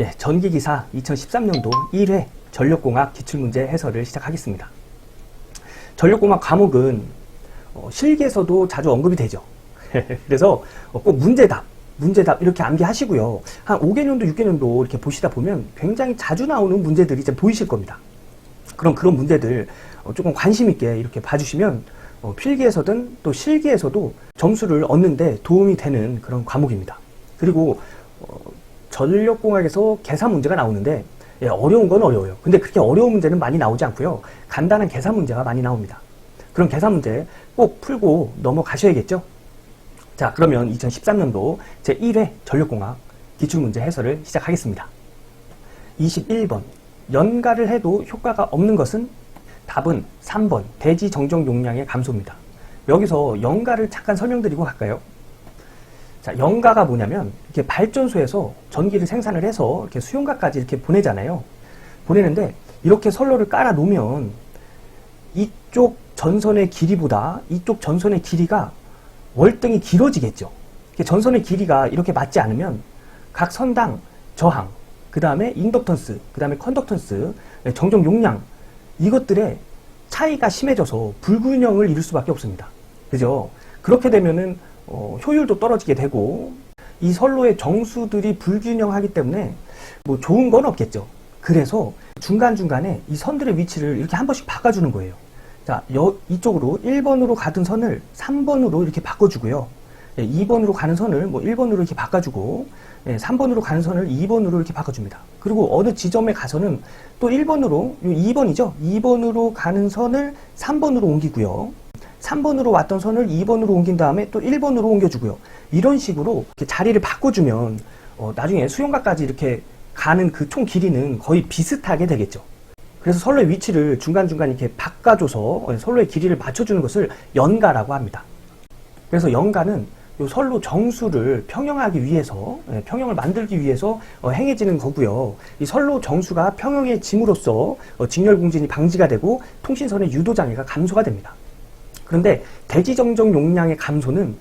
예, 전기기사 2013년도 1회 전력공학 기출문제 해설을 시작하겠습니다. 전력공학 과목은 어, 실기에서도 자주 언급이 되죠. 그래서 어, 꼭 문제답, 문제답 이렇게 암기하시고요. 한 5개년도, 6개년도 이렇게 보시다 보면 굉장히 자주 나오는 문제들이 이제 보이실 겁니다. 그럼 그런 문제들 어, 조금 관심 있게 이렇게 봐주시면 어, 필기에서든 또 실기에서도 점수를 얻는데 도움이 되는 그런 과목입니다. 그리고 어, 전력공학에서 계산 문제가 나오는데 예, 어려운 건 어려워요. 근데 그렇게 어려운 문제는 많이 나오지 않고요. 간단한 계산 문제가 많이 나옵니다. 그런 계산 문제 꼭 풀고 넘어가셔야겠죠? 자, 그러면 2013년도 제1회 전력공학 기출문제 해설을 시작하겠습니다. 21번. 연가를 해도 효과가 없는 것은? 답은 3번. 대지 정적 용량의 감소입니다. 여기서 연가를 잠깐 설명드리고 갈까요? 자, 연가가 뭐냐면 이렇게 발전소에서 전기를 생산을 해서 이렇게 수용가까지 이렇게 보내잖아요. 보내는데 이렇게 선로를 깔아 놓으면 이쪽 전선의 길이보다 이쪽 전선의 길이가 월등히 길어지겠죠. 전선의 길이가 이렇게 맞지 않으면 각 선당 저항, 그 다음에 인덕턴스, 그 다음에 컨덕턴스, 정정 용량 이것들의 차이가 심해져서 불균형을 이룰 수밖에 없습니다. 그죠? 그렇게 되면은 어, 효율도 떨어지게 되고 이 선로의 정수들이 불균형하기 때문에 뭐 좋은 건 없겠죠. 그래서 중간중간에 이 선들의 위치를 이렇게 한 번씩 바꿔주는 거예요. 자, 여, 이쪽으로 1번으로 가던 선을 3번으로 이렇게 바꿔주고요. 예, 2번으로 가는 선을 뭐 1번으로 이렇게 바꿔주고, 예, 3번으로 가는 선을 2번으로 이렇게 바꿔줍니다. 그리고 어느 지점에 가서는 또 1번으로, 요 2번이죠? 2번으로 가는 선을 3번으로 옮기고요. 3번으로 왔던 선을 2번으로 옮긴 다음에 또 1번으로 옮겨주고요. 이런 식으로 자리를 바꿔주면, 어, 나중에 수용가까지 이렇게 가는 그 총 길이는 거의 비슷하게 되겠죠. 그래서 선로의 위치를 중간중간 이렇게 바꿔줘서 선로의 길이를 맞춰주는 것을 연가라고 합니다. 그래서 연가는 이 선로 정수를 평형하기 위해서, 예, 평형을 만들기 위해서 어, 행해지는 거고요. 이 선로 정수가 평형해짐으로써 어, 직렬 공진이 방지가 되고 통신선의 유도 장애가 감소가 됩니다. 그런데 대지 정적 용량의 감소는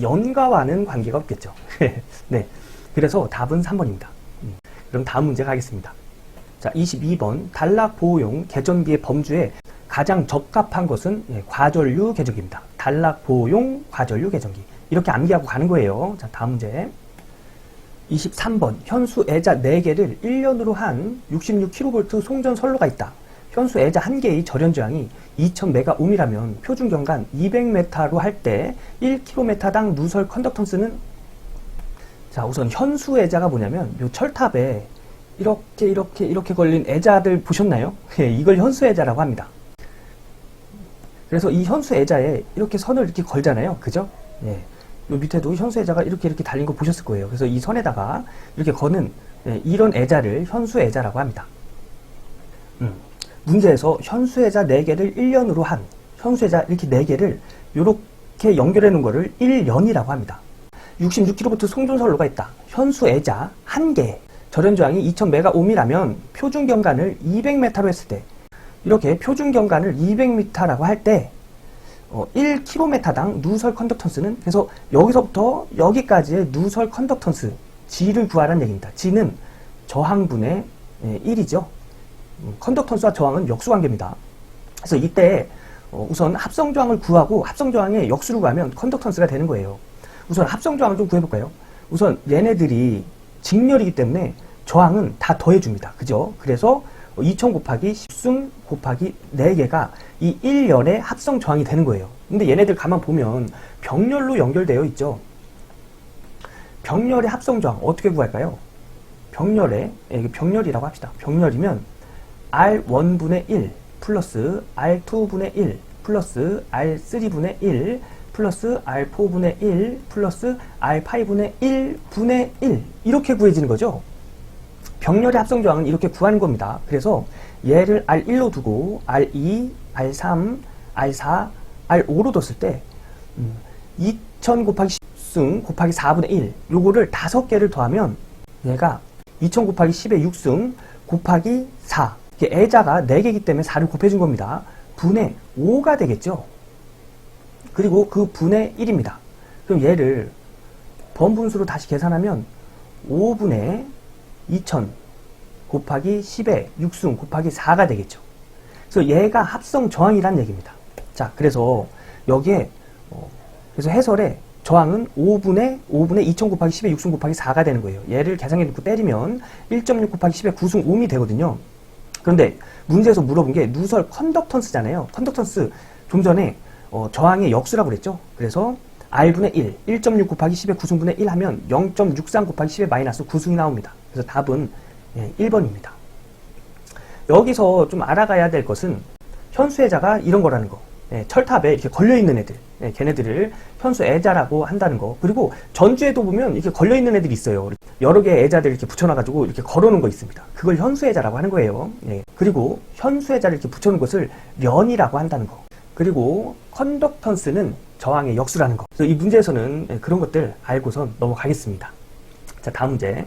연가와는 관계가 없겠죠. 네. 그래서 답은 3번입니다. 그럼 다음 문제 가겠습니다. 자, 22번 단락 보호용 개전기의 범주에 가장 적합한 것은 예, 과전류 개전기입니다. 단락 보호용 과전류 개전기. 이렇게 암기하고 가는 거예요. 자, 다음 문제. 23번 현수 애자 4개를 1년으로 한 66kV 송전 선로가 있다. 현수 애자 1개의 절연 저항이 2000메가옴이라면 표준 경간 200m로 할 때 1km당 누설 컨덕턴스는 자, 우선 현수 애자가 뭐냐면 요 철탑에 이렇게 이렇게 이렇게 걸린 애자들 보셨나요? 예, 이걸 현수 애자라고 합니다. 그래서 이 현수 애자에 이렇게 선을 이렇게 걸잖아요. 그죠? 예. 요 밑에도 현수 애자가 이렇게 이렇게 달린 거 보셨을 거예요. 그래서 이 선에다가 이렇게 거는 예, 이런 애자를 현수 애자라고 합니다. 음. 문제에서 현수 애자 4개를 1년으로 한 현수 애자 이렇게 4개를 이렇게 연결해 놓은 거를 1년이라고 합니다. 66kV 송전선로가 있다. 현수 애자 1개. 절연 저항이 2000메가옴이라면 표준 경간을 200m로 했을 때 이렇게 표준 경간을 200m라고 할때 어, 1km당 누설 컨덕턴스는 그래서 여기서부터 여기까지의 누설 컨덕턴스 G를 구하라는 얘기입니다. G는 저항분의 1이죠. 컨덕턴스와 저항은 역수관계입니다. 그래서 이때 어, 우선 합성 저항을 구하고 합성 저항의 역수를 구하면 컨덕턴스가 되는 거예요. 우선 합성 저항을 좀 구해볼까요? 우선 얘네들이 직렬이기 때문에 저항은 다 더해줍니다. 그죠? 그래서 2000 곱하기 10승 곱하기 4개가 이 1년의 합성 저항이 되는 거예요. 근데 얘네들 가만 보면 병렬로 연결되어 있죠. 병렬의 합성 저항 어떻게 구할까요? 병렬의 예, 병렬이라고 합시다. 병렬이면 R1분의 1 플러스 R2분의 1 플러스 R3분의 1 플러스 R4분의 1 플러스 R5분의 1분의 1 이렇게 구해지는 거죠. 병렬의 합성 저항은 이렇게 구하는 겁니다. 그래서 얘를 R1로 두고 R2, R3, R4, R5로 뒀을 때 음, 2000 곱하기 10승 곱하기 4분의 1 요거를 다섯 개를 더하면 얘가 2000 곱하기 10의 6승 곱하기 4 이게 애자가 4개이기 때문에 4를 곱해준 겁니다. 분의 5가 되겠죠. 그리고 그 분의 1입니다. 그럼 얘를 번분수로 다시 계산하면 5분의 2000 곱하기 10의 육승 곱하기 4가 되겠죠. 그래서 얘가 합성 저항이란 얘기입니다. 자, 그래서 여기에 어, 그래서 해설에 저항은 5분의 5분의 2000 곱하기 10의 6승 곱하기 4가 되는 거예요. 얘를 계산해 놓고 때리면 1.6 곱하기 10의 9승 5이 되거든요. 그런데 문제에서 물어본 게 누설 컨덕턴스잖아요. 컨덕턴스 좀 전에 어, 저항의 역수라고 그랬죠. 그래서 R분의 1, 1.6 곱하기 10의 9승분의 1 하면 0.63 곱하기 10의 마이너스 9승이 나옵니다. 그래서 답은 예, 1번입니다. 여기서 좀 알아가야 될 것은 현수애자가 이런 거라는 거. 예, 철탑에 이렇게 걸려있는 애들. 예, 걔네들을 현수애자라고 한다는 거. 그리고 전주에도 보면 이렇게 걸려있는 애들이 있어요. 여러 개의 애자들 이렇게 붙여놔가지고 이렇게 걸어놓은 거 있습니다. 그걸 현수애자라고 하는 거예요. 예, 그리고 현수애자를 이렇게 붙여놓은 것을 련이라고 한다는 거. 그리고 컨덕턴스는 저항의 역수라는 거. 그래서 이 문제에서는 예, 그런 것들 알고선 넘어가겠습니다. 자, 다음 문제.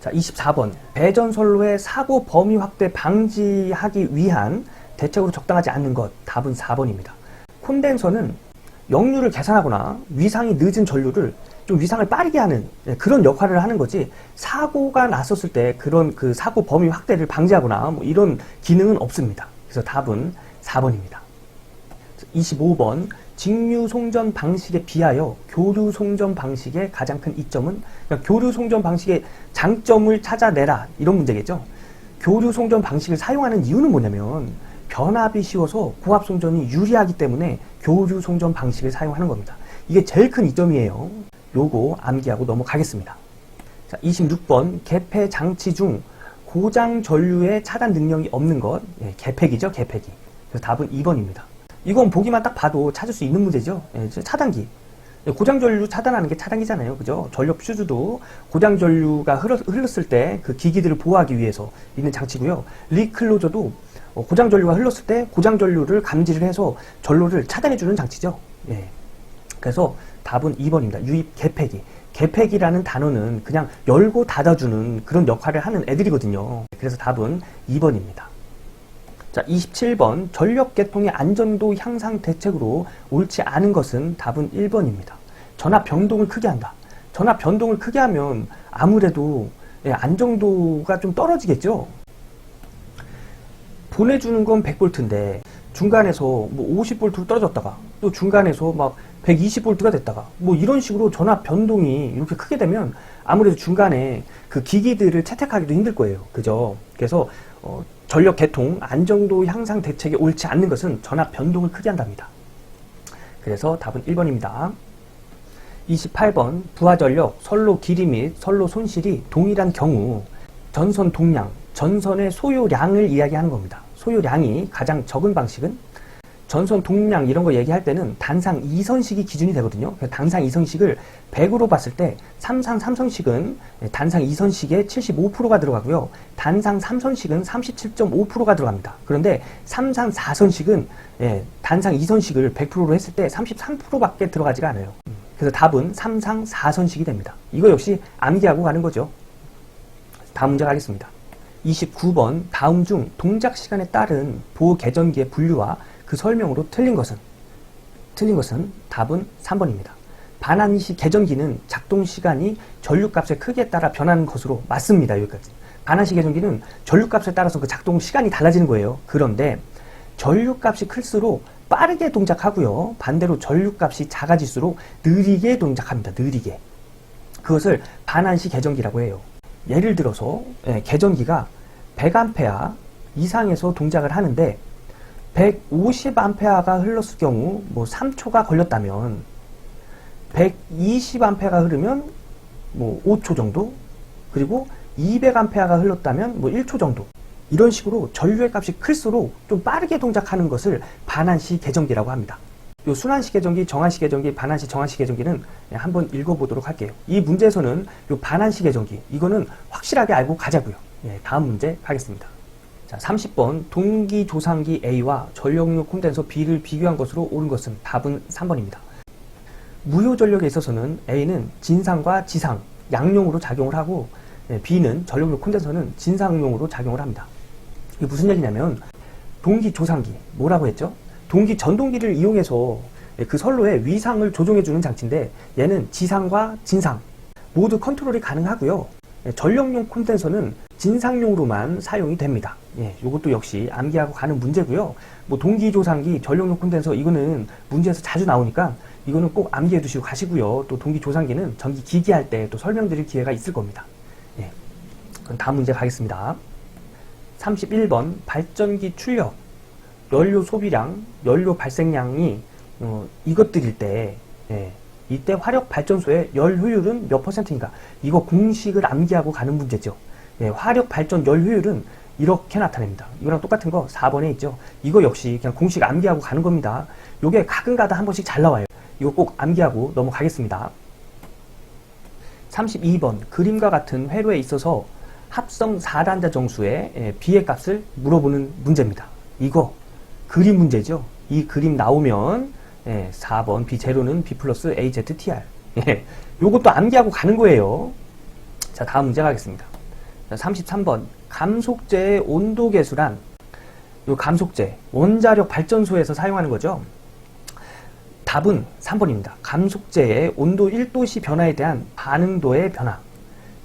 자, 24번. 배전선로의 사고 범위 확대 방지하기 위한 대책으로 적당하지 않는 것. 답은 4번입니다. 콘덴서는 역류를 계산하거나 위상이 늦은 전류를 좀 위상을 빠르게 하는 예, 그런 역할을 하는 거지 사고가 났었을 때 그런 그 사고 범위 확대를 방지하거나 뭐 이런 기능은 없습니다. 그래서 답은 4번입니다. 25번 직류 송전 방식에 비하여 교류 송전 방식의 가장 큰 이점은 그러니까 교류 송전 방식의 장점을 찾아내라 이런 문제겠죠. 교류 송전 방식을 사용하는 이유는 뭐냐면 변압이 쉬워서 고압 송전이 유리하기 때문에 교류 송전 방식을 사용하는 겁니다. 이게 제일 큰 이점이에요. 요거 암기하고 넘어가겠습니다. 자, 26번 개폐 장치 중 고장 전류의 차단 능력이 없는 것 예, 개폐기죠 개폐기. 그래서 답은 2번입니다. 이건 보기만 딱 봐도 찾을 수 있는 문제죠. 예, 차단기. 예, 고장 전류 차단하는 게 차단기잖아요. 그죠? 전력 퓨즈도 고장 전류가 흘렀을 때 그 기기들을 보호하기 위해서 있는 장치고요. 리클로저도 어, 고장 전류가 흘렀을 때 고장 전류를 감지를 해서 전로를 차단해 주는 장치죠. 예. 그래서 답은 2번입니다. 유입 개폐기. 개폐기라는 단어는 그냥 열고 닫아주는 그런 역할을 하는 애들이거든요. 그래서 답은 2번입니다. 자, 27번 전력 계통의 안전도 향상 대책으로 옳지 않은 것은 답은 1번입니다. 전압 변동을 크게 한다. 전압 변동을 크게 하면 아무래도 예, 안정도가 좀 떨어지겠죠. 보내주는 건 100볼트인데 중간에서 뭐 50볼트로 떨어졌다가 또 중간에서 막 120볼트가 됐다가 뭐 이런 식으로 전압 변동이 이렇게 크게 되면 아무래도 중간에 그 기기들을 채택하기도 힘들 거예요. 그죠? 그래서 어, 전력 개통 안정도 향상 대책에 옳지 않는 것은 전압 변동을 크게 한답니다. 그래서 답은 1번입니다. 28번 부하전력 선로 길이 및 선로 손실이 동일한 경우 전선 동량, 전선의 소요량을 이야기하는 겁니다. 소요량이 가장 적은 방식은 전선 동량 이런 거 얘기할 때는 단상 2선식이 기준이 되거든요. 단상 2선식을 100으로 봤을 때 삼상 3선식은 단상 2선식의 75%가 들어가고요. 단상 3선식은 37.5%가 들어갑니다. 그런데 삼상 4선식은 예, 단상 2선식을 100%로 했을 때 33%밖에 들어가지가 않아요. 그래서 답은 삼상 4선식이 됩니다. 이거 역시 암기하고 가는 거죠. 다음 문제 가겠습니다. 29번 다음 중 동작 시간에 따른 보호 개전기의 분류와 그 설명으로 틀린 것은 틀린 것은 답은 3번입니다. 반환 시 개전기는 작동 시간이 전류값의 크기에 따라 변하는 것으로 맞습니다. 여기까지. 반환시 개전기는 전류값에 따라서 그 작동 시간이 달라지는 거예요. 그런데 전류값이 클수록 빠르게 동작하고요. 반대로 전류값이 작아질수록 느리게 동작합니다. 느리게. 그것을 반환시 개전기라고 해요. 예를 들어서 예, 개전기가 100A 이상에서 동작을 하는데 150A가 흘렀을 경우 뭐 3초가 걸렸다면 120A가 흐르면 뭐 5초 정도 그리고 200A가 흘렀다면 뭐 1초 정도 이런 식으로 전류의 값이 클수록 좀 빠르게 동작하는 것을 반환시 개전기라고 합니다. 요 순환시 개전기, 정환시 개전기, 반환시, 정환시 개전기는 한번 읽어보도록 할게요. 이 문제에서는 요 반환시 개전기 이거는 확실하게 알고 가자고요. 예, 다음 문제 가겠습니다. 자, 30번 동기 조상기 A와 전력류 콘덴서 B를 비교한 것으로 옳은 것은 답은 3번입니다. 무효 전력에 있어서는 A는 진상과 지상 양용으로 작용을 하고 예, B는 전력류 콘덴서는 진상용으로 작용을 합니다. 이게 무슨 얘기냐면 동기 조상기 뭐라고 했죠? 동기 전동기를 이용해서 그 선로의 위상을 조종해주는 장치인데 얘는 지상과 진상 모두 컨트롤이 가능하고요. 전력용 콘덴서는 진상용으로만 사용이 됩니다. 예, 이것도 역시 암기하고 가는 문제고요. 뭐 동기 조상기, 전력용 콘덴서 이거는 문제에서 자주 나오니까 이거는 꼭 암기해 두시고 가시고요. 또 동기 조상기는 전기 기기 할 때 또 설명드릴 기회가 있을 겁니다. 예. 그럼 다음 문제 가겠습니다. 31번 발전기 출력, 연료 소비량, 연료 발생량이 어, 이것들일 때 예, 이때 화력 발전소의 열 효율은 몇 퍼센트인가? 이거 공식을 암기하고 가는 문제죠. 예, 화력 발전 열 효율은 이렇게 나타냅니다. 이거랑 똑같은 거 4번에 있죠. 이거 역시 그냥 공식 암기하고 가는 겁니다. 요게 가끔가다 한 번씩 잘 나와요. 이거 꼭 암기하고 넘어가겠습니다. 32번 그림과 같은 회로에 있어서 합성 4단자 정수의 예, 비의 값을 물어보는 문제입니다. 이거 그림 문제죠. 이 그림 나오면 예, 4번 B 제로는 B 플러스 AZTR. 예, 요것도 암기하고 가는 거예요. 자, 다음 문제 가겠습니다. 자, 33번 감속제의 온도 계수란 요 감속제 원자력 발전소에서 사용하는 거죠. 답은 3번입니다. 감속제의 온도 1도씨 변화에 대한 반응도의 변화.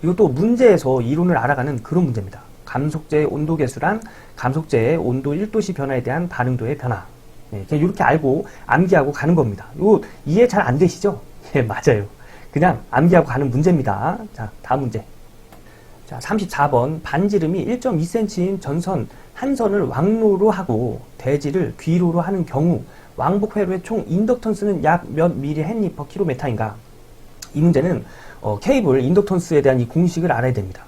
이것도 문제에서 이론을 알아가는 그런 문제입니다. 감속제의 온도 계수란 감속제의 온도 1도씨 변화에 대한 반응도의 변화. 예, 그냥 이렇게 알고 암기하고 가는 겁니다. 이거 이해 잘 안 되시죠? 예, 맞아요. 그냥 암기하고 가는 문제입니다. 자, 다음 문제. 자, 34번 반지름이 1.2cm인 전선 한 선을 왕로로 하고 대지를 귀로로 하는 경우 왕복 회로의 총 인덕턴스는 약 몇 미리 헨리 퍼 킬로메타인가? 이 문제는 어, 케이블 인덕턴스에 대한 이 공식을 알아야 됩니다.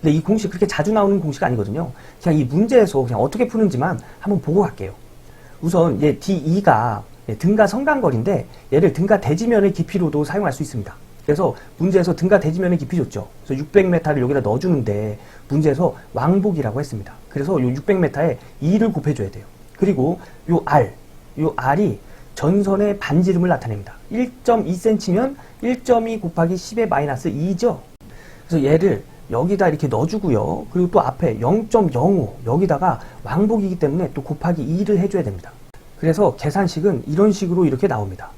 근데 이 공식 그렇게 자주 나오는 공식 아니거든요. 그냥 이 문제에서 그냥 어떻게 푸는지만 한번 보고 갈게요. 우선 얘 D2가 등가 성간거리인데 얘를 등가 대지면의 깊이로도 사용할 수 있습니다. 그래서 문제에서 등가 대지면의 깊이 줬죠. 그래서 600m를 여기다 넣어주는데 문제에서 왕복이라고 했습니다. 그래서 요 600m에 2를 곱해줘야 돼요. 그리고 요 R, 요 R이 전선의 반지름을 나타냅니다. 1.2cm면 1.2 곱하기 10의 마이너스 2죠. 그래서 얘를 여기다 이렇게 넣어주고요. 그리고 또 앞에 0.05 여기다가 왕복이기 때문에 또 곱하기 2를 해줘야 됩니다. 그래서 계산식은 이런 식으로 이렇게 나옵니다.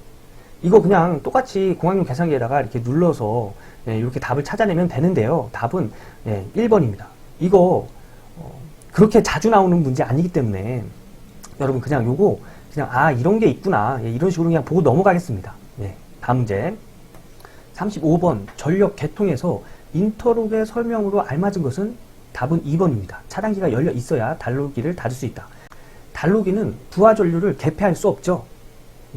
이거 그냥 똑같이 공학용 계산기에다가 이렇게 눌러서 예, 이렇게 답을 찾아내면 되는데요. 답은 예, 1번입니다. 이거 어, 그렇게 자주 나오는 문제 아니기 때문에 여러분 그냥 요거 그냥 아 이런 게 있구나 예, 이런 식으로 그냥 보고 넘어가겠습니다. 예, 다음 문제 35번 전력 개통에서 인터록의 설명으로 알맞은 것은 답은 2번입니다. 차단기가 열려 있어야 단로기를 닫을 수 있다. 단로기는 부하 전류를 개폐할 수 없죠.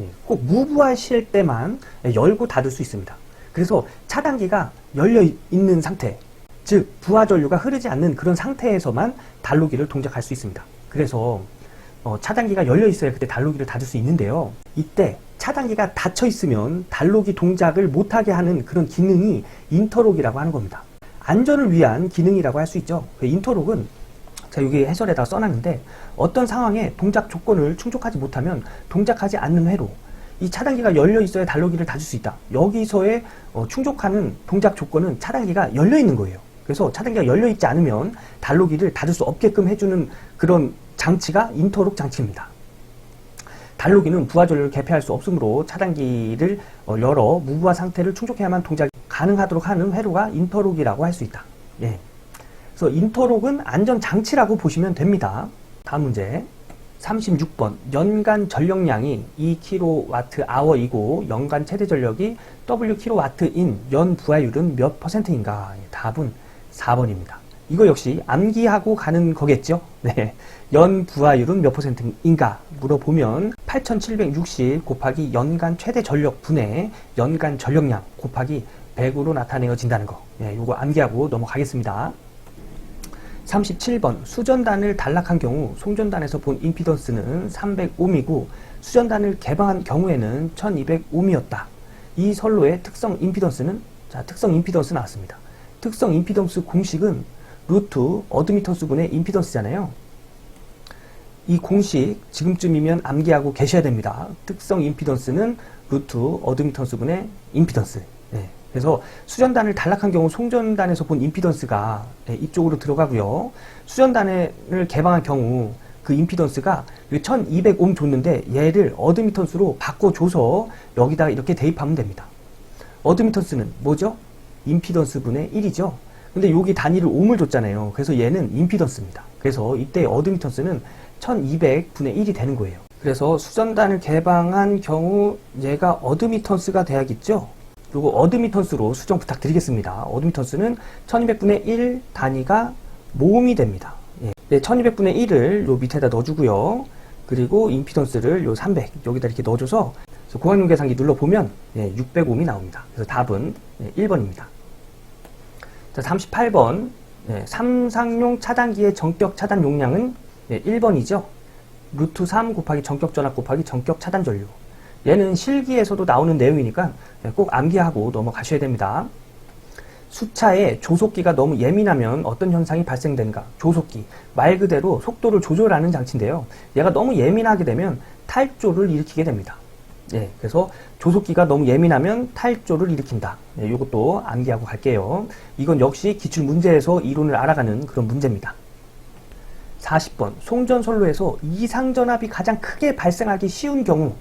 예, 꼭 무부하실 때만 열고 닫을 수 있습니다. 그래서 차단기가 열려 있는 상태, 즉 부하 전류가 흐르지 않는 그런 상태에서만 단로기를 동작할 수 있습니다. 그래서 어, 차단기가 열려 있어야 그때 단로기를 닫을 수 있는데요. 이때 차단기가 닫혀 있으면 단로기 동작을 못하게 하는 그런 기능이 인터록이라고 하는 겁니다. 안전을 위한 기능이라고 할 수 있죠. 그 인터록은 제가 여기 해설에다 써놨는데 어떤 상황에 동작 조건을 충족하지 못하면 동작하지 않는 회로 이 차단기가 열려 있어야 단로기를 닫을 수 있다. 여기서의 어, 충족하는 동작 조건은 차단기가 열려 있는 거예요. 그래서 차단기가 열려 있지 않으면 단로기를 닫을 수 없게끔 해주는 그런 장치가 인터록 장치입니다. 단로기는 부하 전류를 개폐할 수 없으므로 차단기를 어, 열어 무부하 상태를 충족해야만 동작이 가능하도록 하는 회로가 인터록이라고 할 수 있다. 예. 그래서 인터록은 안전 장치라고 보시면 됩니다. 다음 문제. 36번 연간 전력량이 2kWh이고 연간 최대 전력이 WkW인 연 부하율은 몇 퍼센트인가? 예, 답은 4번입니다. 이거 역시 암기하고 가는 거겠죠? 네. 연 부하율은 몇 퍼센트인가 물어보면 8760 곱하기 연간 최대 전력 분의 연간 전력량 곱하기 100으로 나타내어진다는 거. 예, 요거 암기하고 넘어가겠습니다. 37번 수전단을 단락한 경우 송전단에서 본 임피던스는 300옴이고 수전단을 개방한 경우에는 1200옴이었다. 이 선로의 특성 임피던스는 자 특성 임피던스 나왔습니다. 특성 임피던스 공식은 루트 어드미턴스분의 임피던스잖아요. 이 공식 지금쯤이면 암기하고 계셔야 됩니다. 특성 임피던스는 루트 어드미턴스분의 임피던스. 네. 그래서 수전단을 단락한 경우 송전단에서 본 임피던스가 네, 이쪽으로 들어가고요. 수전단을 개방한 경우 그 임피던스가 1200옴 줬는데 얘를 어드미턴스로 바꿔줘서 여기다 이렇게 대입하면 됩니다. 어드미턴스는 뭐죠? 임피던스 분의 1이죠. 근데 여기 단위를 옴을 줬잖아요. 그래서 얘는 임피던스입니다. 그래서 이때 어드미턴스는 1200분의 1이 되는 거예요. 그래서 수전단을 개방한 경우 얘가 어드미턴스가 돼야겠죠? 그리고 어드미턴스로 수정 부탁드리겠습니다. 어드미턴스는 1200분의 1 단위가 모음이 됩니다. 예. 네, 1200분의 1을 요 밑에다 넣어주고요. 그리고 임피던스를 요 300 여기다 이렇게 넣어줘서 공학용 계산기 눌러보면 예, 600옴이 나옵니다. 그래서 답은 예, 1번입니다. 자, 38번 예, 삼상용 차단기의 전격 차단 용량은 예, 1번이죠. 루트 3 곱하기 전격 전압 곱하기 전격 차단 전류. 얘는 실기에서도 나오는 내용이니까 예, 꼭 암기하고 넘어가셔야 됩니다. 수차에 조속기가 너무 예민하면 어떤 현상이 발생되는가? 조속기. 말 그대로 속도를 조절하는 장치인데요. 얘가 너무 예민하게 되면 탈조를 일으키게 됩니다. 예, 그래서 조속기가 너무 예민하면 탈조를 일으킨다. 예, 이것도 암기하고 갈게요. 이건 역시 기출 문제에서 이론을 알아가는 그런 문제입니다. 40번 송전선로에서 이상전압이 가장 크게 발생하기 쉬운 경우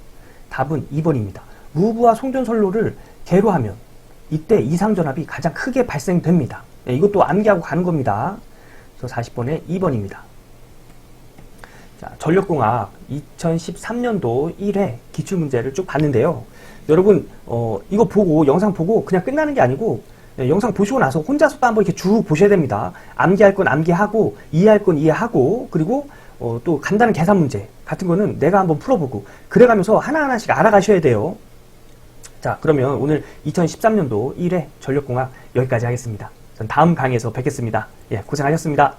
답은 2번입니다. 무브와 송전선로를 개로하면 이때 이상전압이 가장 크게 발생됩니다. 예, 이것도 암기하고 가는 겁니다. 그래서 40번에 2번입니다. 자, 전력공학 2013년도 1회 기출문제를 쭉 봤는데요. 여러분, 어, 이거 보고, 영상 보고 그냥 끝나는 게 아니고, 예, 영상 보시고 나서 혼자서도 한번 이렇게 쭉 보셔야 됩니다. 암기할 건 암기하고, 이해할 건 이해하고, 그리고 어, 또 간단한 계산 문제 같은 거는 내가 한번 풀어보고, 그래가면서 하나하나씩 알아가셔야 돼요. 자, 그러면 오늘 2013년도 1회 전력공학 여기까지 하겠습니다. 전 다음 강의에서 뵙겠습니다. 예, 고생하셨습니다.